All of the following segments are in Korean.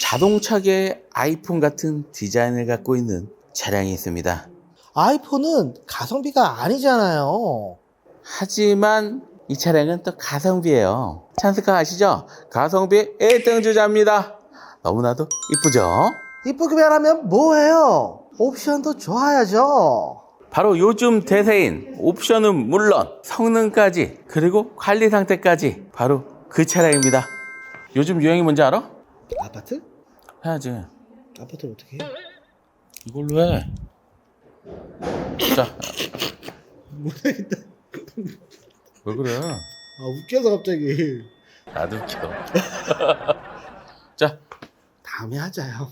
자동차계 아이폰 같은 디자인을 갖고 있는 차량이 있습니다. 아이폰은 가성비가 아니잖아요. 하지만 이 차량은 또 가성비예요. 찬스카 아시죠? 가성비 1등 주자입니다. 너무나도 이쁘죠? 이쁘게 하면 뭐해요? 옵션도 좋아야죠. 바로 요즘 대세인 옵션은 물론 성능까지 그리고 관리 상태까지 바로 그 차량입니다. 요즘 유행이 뭔지 알아? 아파트? 해야지. 아파트를 어떻게 해? 이걸로 해. 자. 모르겠다. 왜 그래? 아, 웃겨서 갑자기. 나도 웃겨. 자. 다음에 하자요.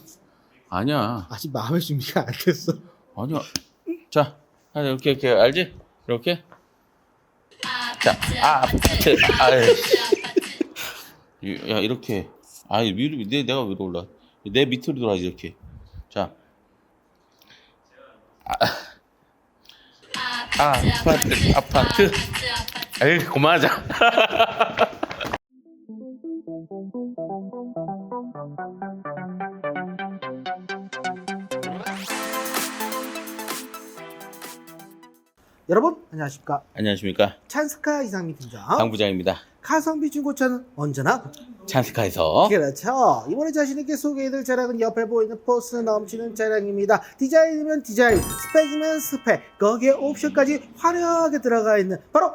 아니야. 아직 마음의 준비가 안 됐어. 아니야. 자. 하나 이렇게 이렇게 알지? 이렇게. 자. 아, 아파트. 아이. 이- 야, 이렇게. 아, 위로 내 내가 위로 올라. 내 밑으로 돌아야지 이렇게. 자. 아. 아, 아파트. 아파트. 에이, 그만하자. 여러분, 안녕하십니까. 안녕하십니까. 찬스카 이상민 팀장. 강 부장입니다. 가성비 중고차는 언제나 찬스카에서 그렇죠. 이번에 자신있게 소개해드릴 차량은 옆에 보이는 포스 넘치는 차량입니다. 디자인이면 디자인, 스펙이면 스펙, 거기에 옵션까지 화려하게 들어가 있는 바로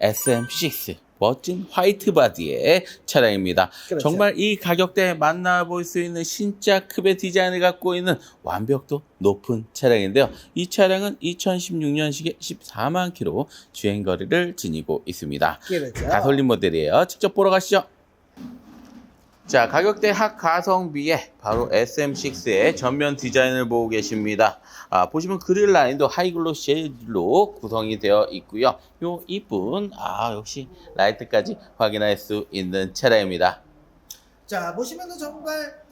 SM6 멋진 화이트 바디의 차량입니다. 그렇죠. 정말 이 가격대에 만나볼 수 있는 신짜 급의 디자인을 갖고 있는 완벽도 높은 차량인데요. 이 차량은 2016년식에 14만 킬로 주행거리를 지니고 있습니다. 그렇죠. 가솔린 모델이에요. 직접 보러 가시죠. 자, 가격대 학 가성비에 바로 SM6의 전면 디자인을 보고 계십니다. 아, 보시면 그릴 라인도 하이글로시 젤로 구성이 되어 있고요. 요 이쁜 아, 역시 라이트까지 확인할 수 있는 차량입니다. 자 보시면은 정말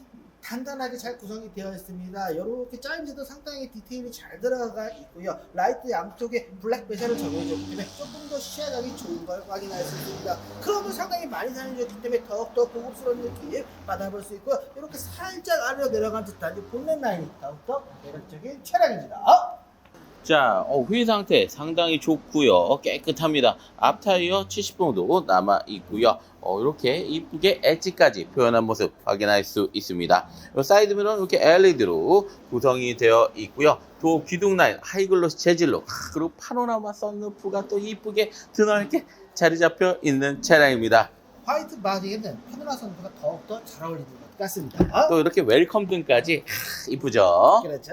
단단하게 잘 구성이 되어 있습니다. 이렇게 짜임새도 상당히 디테일이 잘 들어가 있고요. 라이트 양쪽에 블랙 베샤를 적용해줬기 때문에 조금 더 시야각이 좋은 걸 확인할 수 있습니다. 크롬을 상당히 많이 사용해줬기 때문에 더욱더 고급스러운 느낌 받아볼 수 있고요. 이렇게 살짝 아래로 내려간 듯한 이 본넷 라인이 더욱더 매력적인 차량입니다. 자, 어, 휠 상태 상당히 좋고요. 깨끗합니다. 앞 타이어 70 정도 남아 있고요. 어, 이렇게 이쁘게 엣지까지 표현한 모습 확인할 수 있습니다. 요 사이드 미러는 이렇게 LED로 구성이 되어 있고요. 또 기둥 라인 하이글로시 재질로 아, 그리고 파노라마 썬루프가 또 이쁘게 드넓게 자리 잡혀 있는 차량입니다. 화이트 바디에는 파노라 선크가 더욱더 잘 어울리는 것 같습니다. 또 이렇게 웰컴 등까지 아, 이쁘죠? 그렇죠.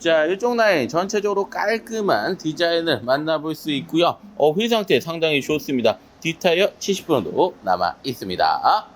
자, 이쪽 라인 전체적으로 깔끔한 디자인을 만나볼 수 있고요. 어, 휠 상태 상당히 좋습니다. 뒷타이어 70%도 남아 있습니다.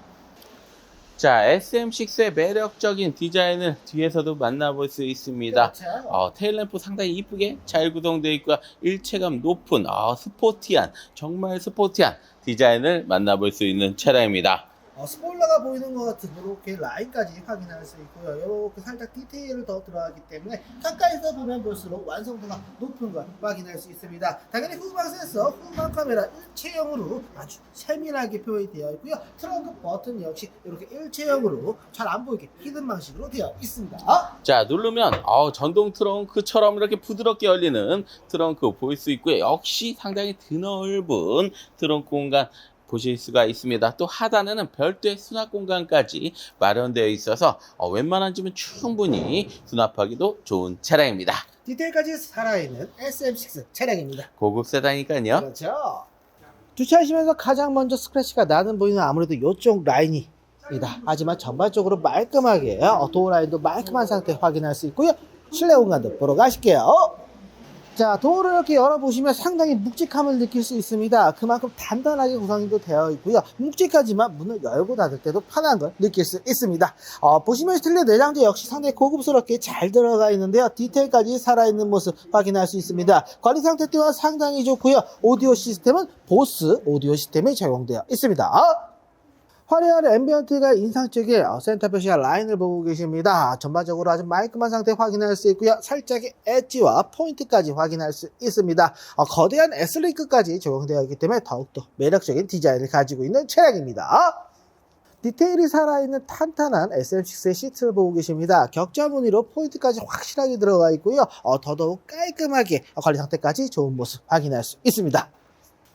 자, SM6의 매력적인 디자인을 뒤에서도 만나볼 수 있습니다. 그렇죠. 어, 테일램프 상당히 이쁘게 잘 구성되어 있고요. 일체감 높은 아, 스포티한 정말 스포티한 디자인을 만나볼 수 있는 차량입니다. 어, 스포일러가 보이는 것 같은 이렇게 라인까지 확인할 수 있고요. 이렇게 살짝 디테일을 더 들어가기 때문에 가까이서 보면 볼수록 완성도가 높은 걸 확인할 수 있습니다. 당연히 후방 센서, 후방 카메라 일체형으로 아주 세밀하게 표현이 되어 있고요. 트렁크 버튼 역시 이렇게 일체형으로 잘 안 보이게 히든 방식으로 되어 있습니다. 자 누르면 어, 전동 트렁크처럼 이렇게 부드럽게 열리는 트렁크 보일 수 있고요. 역시 상당히 드넓은 트렁크 공간 보실 수가 있습니다. 또 하단에는 별도의 수납 공간까지 마련되어 있어서 어, 웬만한 집은 충분히 수납하기도 좋은 차량입니다. 디테일까지 살아있는 SM6 차량입니다. 고급 세단이니까요. 그렇죠. 주차하시면서 가장 먼저 스크래치가 나는 보이는 아무래도 이쪽 라인이다. 하지만 전반적으로 말끔하게 어, 도어 라인도 말끔한 상태 확인할 수 있고요. 실내 공간도 보러 가실게요. 자, 도어를 이렇게 열어보시면 상당히 묵직함을 느낄 수 있습니다. 그만큼 단단하게 구성이 되어 있고요. 묵직하지만 문을 열고 닫을 때도 편한 걸 느낄 수 있습니다. 어, 보시면 실내 내장재 역시 상당히 고급스럽게 잘 들어가 있는데요. 디테일까지 살아있는 모습 확인할 수 있습니다. 관리 상태 또한 상당히 좋고요. 오디오 시스템은 보스 오디오 시스템이 적용되어 있습니다. 화려한 앰비언트가 인상적인 어, 센터 표시와 라인을 보고 계십니다. 전반적으로 아주 말끔한 상태 확인할 수 있고요. 살짝의 엣지와 포인트까지 확인할 수 있습니다. 어, 거대한 S링크까지 적용되어 있기 때문에 더욱더 매력적인 디자인을 가지고 있는 차량입니다. 디테일이 살아있는 탄탄한 SM6의 시트를 보고 계십니다. 격자 무늬로 포인트까지 확실하게 들어가 있고요. 어, 더더욱 깔끔하게 관리 상태까지 좋은 모습 확인할 수 있습니다.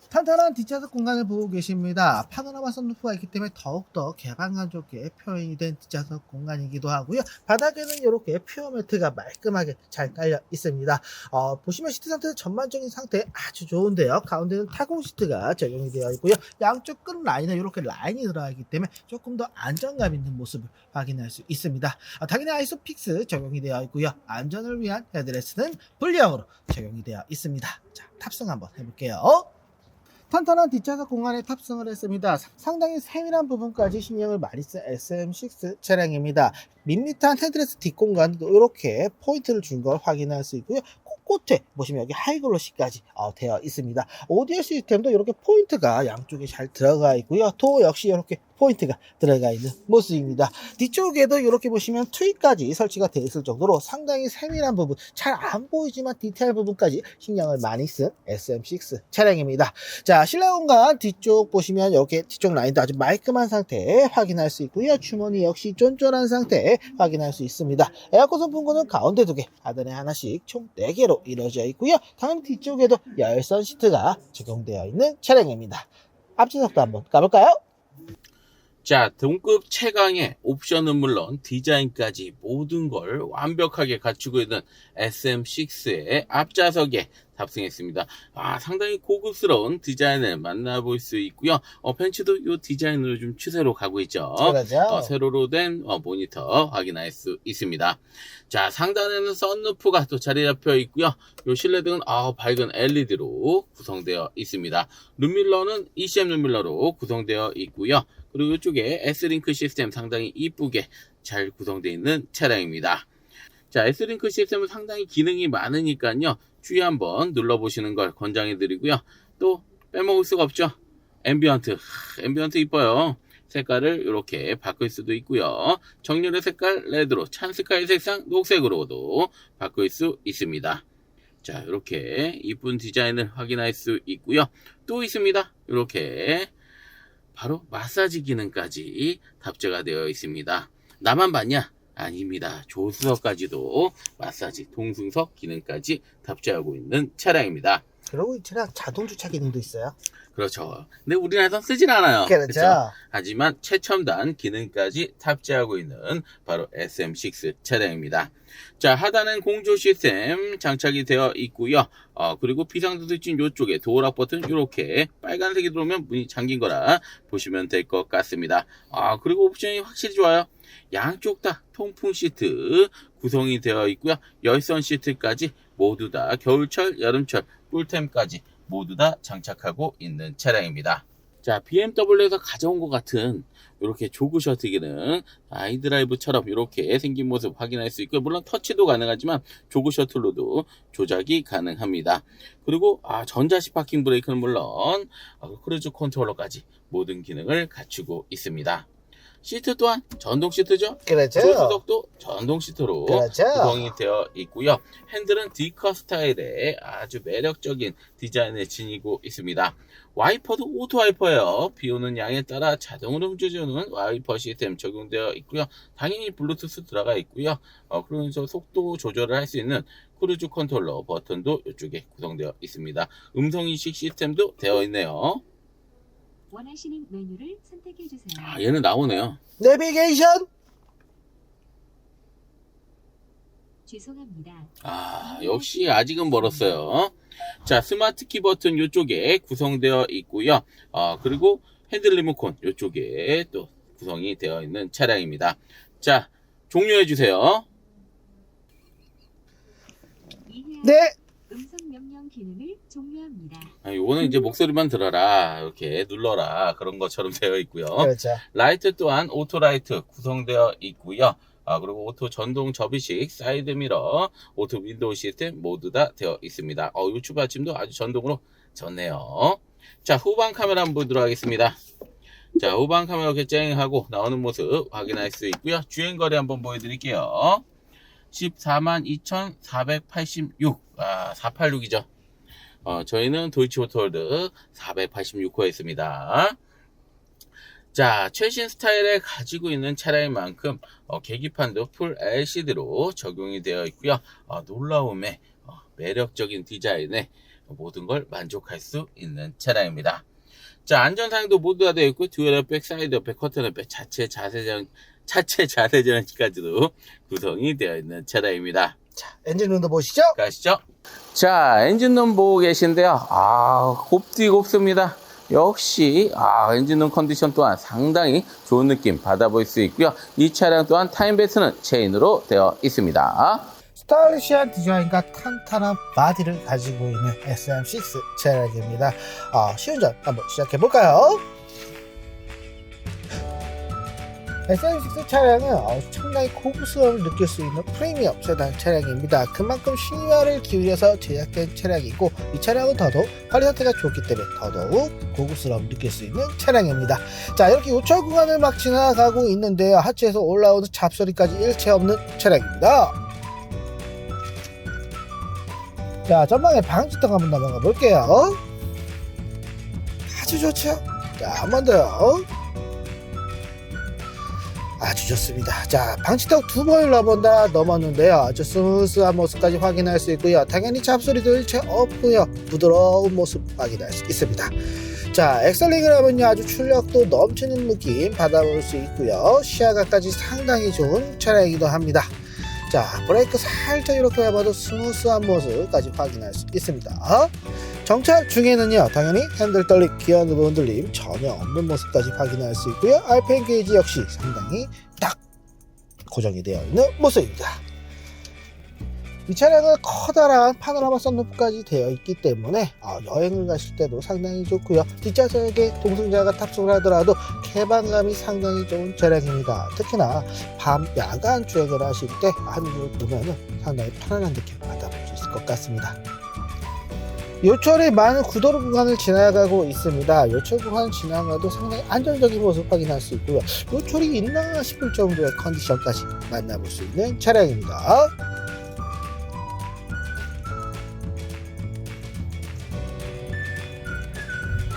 탄탄한 뒷좌석 공간을 보고 계십니다. 파노라마 선루프가 있기 때문에 더욱더 개방감 좋게 표현이 된 뒷좌석 공간이기도 하고요. 바닥에는 이렇게 퓨어 매트가 말끔하게 잘 깔려 있습니다. 어, 보시면 시트 상태는 전반적인 상태 아주 좋은데요. 가운데는 타공 시트가 적용이 되어 있고요. 양쪽 끝 라인에 이렇게 라인이 들어가 있기 때문에 조금 더 안정감 있는 모습을 확인할 수 있습니다. 아, 당연히 아이소픽스 적용이 되어 있고요. 안전을 위한 헤드레스는 분리형으로 적용이 되어 있습니다. 자, 탑승 한번 해볼게요. 탄탄한 뒷좌석 공간에 탑승을 했습니다. 상당히 세밀한 부분까지 신경을 많이 쓴 SM6 차량입니다. 밋밋한 헤드레스 뒷공간도 이렇게 포인트를 준 걸 확인할 수 있고요. 곳곳에 보시면 여기 하이글로시까지 어, 되어 있습니다. 오디오 시스템도 이렇게 포인트가 양쪽에 잘 들어가 있고요. 도어 역시 이렇게 포인트가 들어가 있는 모습입니다. 뒤쪽에도 이렇게 보시면 트위까지 설치가 되어 있을 정도로 상당히 세밀한 부분, 잘 안 보이지만 디테일 부분까지 신경을 많이 쓴 SM6 차량입니다. 자, 실내 공간 뒤쪽 보시면 이렇게 뒤쪽 라인도 아주 말끔한 상태 확인할 수 있고요. 주머니 역시 쫀쫀한 상태 확인할 수 있습니다. 에어컨 선풍구는 가운데 두 개, 하단에 하나씩 총 4개로 이루어져 있고요. 당연히 뒤쪽에도 열선 시트가 적용되어 있는 차량입니다. 앞좌석도 한번 가볼까요? 자, 동급 최강의 옵션은 물론 디자인까지 모든 걸 완벽하게 갖추고 있는 SM6의 앞좌석에 탑승했습니다. 아, 상당히 고급스러운 디자인을 만나볼 수 있고요. 어, 벤츠도 이 디자인으로 좀 추세로 가고 있죠. 그러죠. 어, 세로로 된 어, 모니터 확인할 수 있습니다. 자, 상단에는 썬루프가 또 자리 잡혀 있고요. 요 실내등은 아, 밝은 LED로 구성되어 있습니다. 룸밀러는 ECM 룸밀러로 구성되어 있고요. 그리고 이쪽에 S링크 시스템 상당히 이쁘게 잘 구성되어 있는 차량입니다. 자, S링크 시스템은 상당히 기능이 많으니까요. 주의 한번 눌러보시는 걸 권장해 드리고요. 또 빼먹을 수가 없죠. 앰비언트. 하, 앰비언트 이뻐요. 색깔을 이렇게 바꿀 수도 있고요. 정렬의 색깔 레드로, 찬스카이 색상 녹색으로도 바꿀 수 있습니다. 자, 이렇게 이쁜 디자인을 확인할 수 있고요. 또 있습니다. 이렇게 바로 마사지 기능까지 탑재가 되어 있습니다. 나만 봤냐? 아닙니다. 조수석까지도 마사지 동승석 기능까지 탑재하고 있는 차량입니다. 그리고 이 차량 자동 주차 기능도 있어요. 그렇죠. 근데 우리나라에선 쓰진 않아요. 그렇죠. 그쵸? 하지만 최첨단 기능까지 탑재하고 있는 바로 SM6 차량입니다. 자, 하단엔 공조 시스템 장착이 되어 있고요. 어, 그리고 비상등등 이쪽에 도어락 버튼 이렇게 빨간색이 들어오면 문이 잠긴 거라 보시면 될 것 같습니다. 아, 그리고 옵션이 확실히 좋아요. 양쪽 다 통풍 시트 구성이 되어 있고요. 열선 시트까지 모두 다 겨울철, 여름철, 꿀템까지 모두 다 장착하고 있는 차량입니다. 자, BMW에서 가져온 것 같은 이렇게 조그 셔틀 기능, 아이드라이브처럼 이렇게 생긴 모습 확인할 수 있고요. 물론 터치도 가능하지만 조그 셔틀로도 조작이 가능합니다. 그리고 아, 전자식 파킹 브레이크는 물론 어, 크루즈 컨트롤러까지 모든 기능을 갖추고 있습니다. 시트 또한 전동 시트죠. 그렇죠. 조수석도 전동 시트로 그렇죠. 구성이 되어 있고요. 핸들은 D커 스타일의 아주 매력적인 디자인을 지니고 있습니다. 와이퍼도 오토 와이퍼예요. 비 오는 양에 따라 자동으로 움직여주는 와이퍼 시스템 적용되어 있고요. 당연히 블루투스 들어가 있고요. 어, 그러면서 속도 조절을 할 수 있는 크루즈 컨트롤러 버튼도 이쪽에 구성되어 있습니다. 음성 인식 시스템도 되어 있네요. 원하시는 메뉴를 선택해 주세요. 아, 얘는 나오네요. 내비게이션 죄송합니다. 아, 역시 아직은 멀었어요. 자, 스마트 키 버튼 이쪽에 구성되어 있고요. 어, 그리고 핸들 리모컨 이쪽에 또 구성이 되어 있는 차량입니다. 자, 종료해 주세요. 네 음성 기능을 종료합니다. 아, 요거는 이제 목소리만 들어라. 이렇게 눌러라. 그런 것처럼 되어 있고요. 그렇죠. 라이트 또한 오토 라이트 구성되어 있고요. 아, 그리고 오토 전동 접이식 사이드 미러, 오토 윈도우 시스템 모두 다 되어 있습니다. 어, 이 추받침도 아주 전동으로 좋네요. 자, 후방 카메라 한번 보도록 하겠습니다. 자, 후방 카메라 이렇게 쨍하고 나오는 모습 확인할 수 있고요. 주행거리 한번 보여드릴게요. 142,486. 아, 486이죠. 어, 저희는 도이치 오토월드 486호였습니다. 자, 최신 스타일을 가지고 있는 차량인 만큼 어, 계기판도 풀 LCD로 적용이 되어 있고요. 어, 놀라움에 어, 매력적인 디자인에 모든 걸 만족할 수 있는 차량입니다. 자, 안전사양도 모두 다 되어 있고 듀얼 백, 사이드 백, 커튼 백, 자체 자세전 자체 자세전까지도 구성이 되어 있는 차량입니다. 자, 엔진룸도 보시죠. 가시죠. 자, 엔진룸 보고 계신데요. 아, 곱디곱습니다. 역시 아, 엔진룸 컨디션 또한 상당히 좋은 느낌 받아볼 수 있고요. 이 차량 또한 타임베스는 체인으로 되어 있습니다. 스타일리시한 디자인과 탄탄한 바디를 가지고 있는 SM6 차량입니다. 어, 시운전 한번 시작해 볼까요? SM6 차량은 어, 상당히 고급스러움을 느낄 수 있는 프리미엄 세단 차량입니다. 그만큼 신뢰를 기울여서 제작된 차량이고 이 차량은 더더욱 관리 상태가 좋기 때문에 더더욱 고급스러움을 느낄 수 있는 차량입니다. 자 이렇게 요철 구간을 막 지나가고 있는데요. 하체에서 올라오는 잡소리까지 일체 없는 차량입니다. 자, 전방에 방지턱 한번 넘어가 볼게요. 아주 좋죠? 자, 한 번 더요. 아주 좋습니다. 자, 방지턱 두 번을 넘어다 넘었는데요. 아주 스무스한 모습까지 확인할 수 있고요. 당연히 잡소리도 일체 없고요. 부드러운 모습 확인할 수 있습니다. 자, 엑셀링을 하면요. 아주 출력도 넘치는 느낌 받아볼 수 있고요. 시야각까지 상당히 좋은 차량이기도 합니다. 자 브레이크 살짝 이렇게 해봐도 스무스한 모습까지 확인할 수 있습니다 정차 중에는요 당연히 핸들 떨림 기어 누브 흔들림 전혀 없는 모습까지 확인할 수 있고요. RPM 게이지 역시 상당히 딱 고정이 되어 있는 모습입니다. 이 차량은 커다란 파노라마 썬루프까지 되어 있기 때문에 어, 여행을 가실 때도 상당히 좋고요. 뒷좌석에 동승자가 탑승을 하더라도 개방감이 상당히 좋은 차량입니다. 특히나 밤 야간 주행을 하실 때 안으로 보면은 상당히 편안한 느낌 받아볼 수 있을 것 같습니다. 요철이 많은 구도로 구간을 지나가고 있습니다. 요철 구간 지나가도 상당히 안정적인 모습 확인할 수 있고요. 요철이 있나 싶을 정도의 컨디션까지 만나볼 수 있는 차량입니다.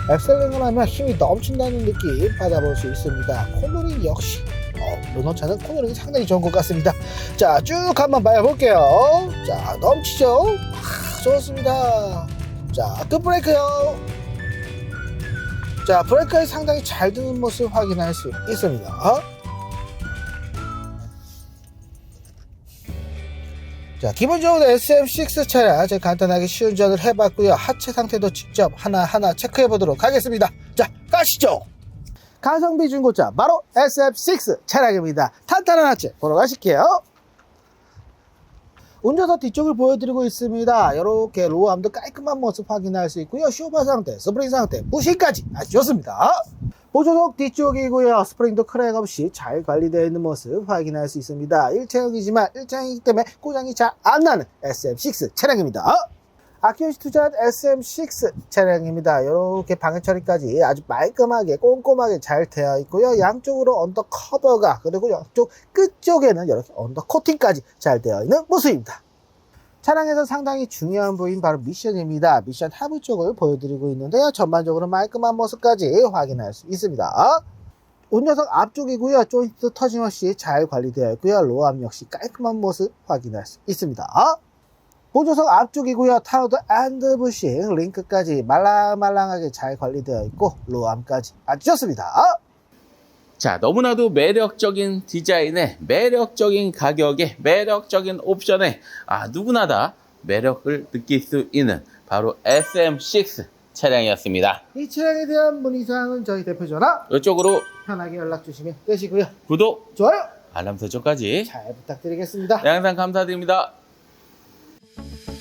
엑셀링을 하면 힘이 넘친다는 느낌 받아볼 수 있습니다. 코너링 역시 어, 르노차는 코너링이 상당히 좋은 것 같습니다. 자, 쭉 한번 봐볼게요. 자, 넘치죠? 아, 좋습니다. 자, 끝 브레이크요. 자, 브레이크에 상당히 잘 드는 모습 확인할 수 있습니다. 자, 기본적으로 SM6 차량 제가 간단하게 시운전을 해봤고요. 하체 상태도 직접 하나하나 체크해 보도록 하겠습니다. 자, 가시죠. 가성비 중고차 바로 SF6 차량입니다. 탄탄한 하체 보러 가실게요. 운전석 뒤쪽을 보여드리고 있습니다. 이렇게 로우암도 깔끔한 모습 확인할 수 있고요. 쇼바 상태, 스프링 상태, 부시까지 아주 좋습니다. 보조석 뒤쪽이고요. 스프링도 크랙 없이 잘 관리되어 있는 모습 확인할 수 있습니다. 1차형이지만 1차형이기 때문에 고장이 잘 안 나는 SM6 차량입니다. 아키오시 투자한 SM6 차량입니다. 이렇게 방해 처리까지 아주 말끔하게 꼼꼼하게 잘 되어 있고요. 양쪽으로 언더 커버가 그리고 양쪽 끝쪽에는 이렇게 언더 코팅까지 잘 되어 있는 모습입니다. 차량에서 상당히 중요한 부위인 바로 미션입니다. 미션 하부 쪽을 보여드리고 있는데요. 전반적으로 말끔한 모습까지 확인할 수 있습니다. 운전석 앞쪽이고요. 조인트 터짐없이 잘 관리되어 있고요. 로암 역시 깔끔한 모습 확인할 수 있습니다. 보조석 앞쪽이고요. 타로드 앤드 부싱 링크까지 말랑말랑하게 잘 관리되어 있고 로암까지 아주 좋습니다. 자, 너무나도 매력적인 디자인에 매력적인 가격에 매력적인 옵션에 아, 누구나 다 매력을 느낄 수 있는 바로 SM6 차량이었습니다. 이 차량에 대한 문의사항은 저희 대표 전화 이쪽으로 편하게 연락 주시면 되시고요. 구독, 좋아요 알람 설정까지 잘 부탁드리겠습니다. 항상 감사드립니다. thank you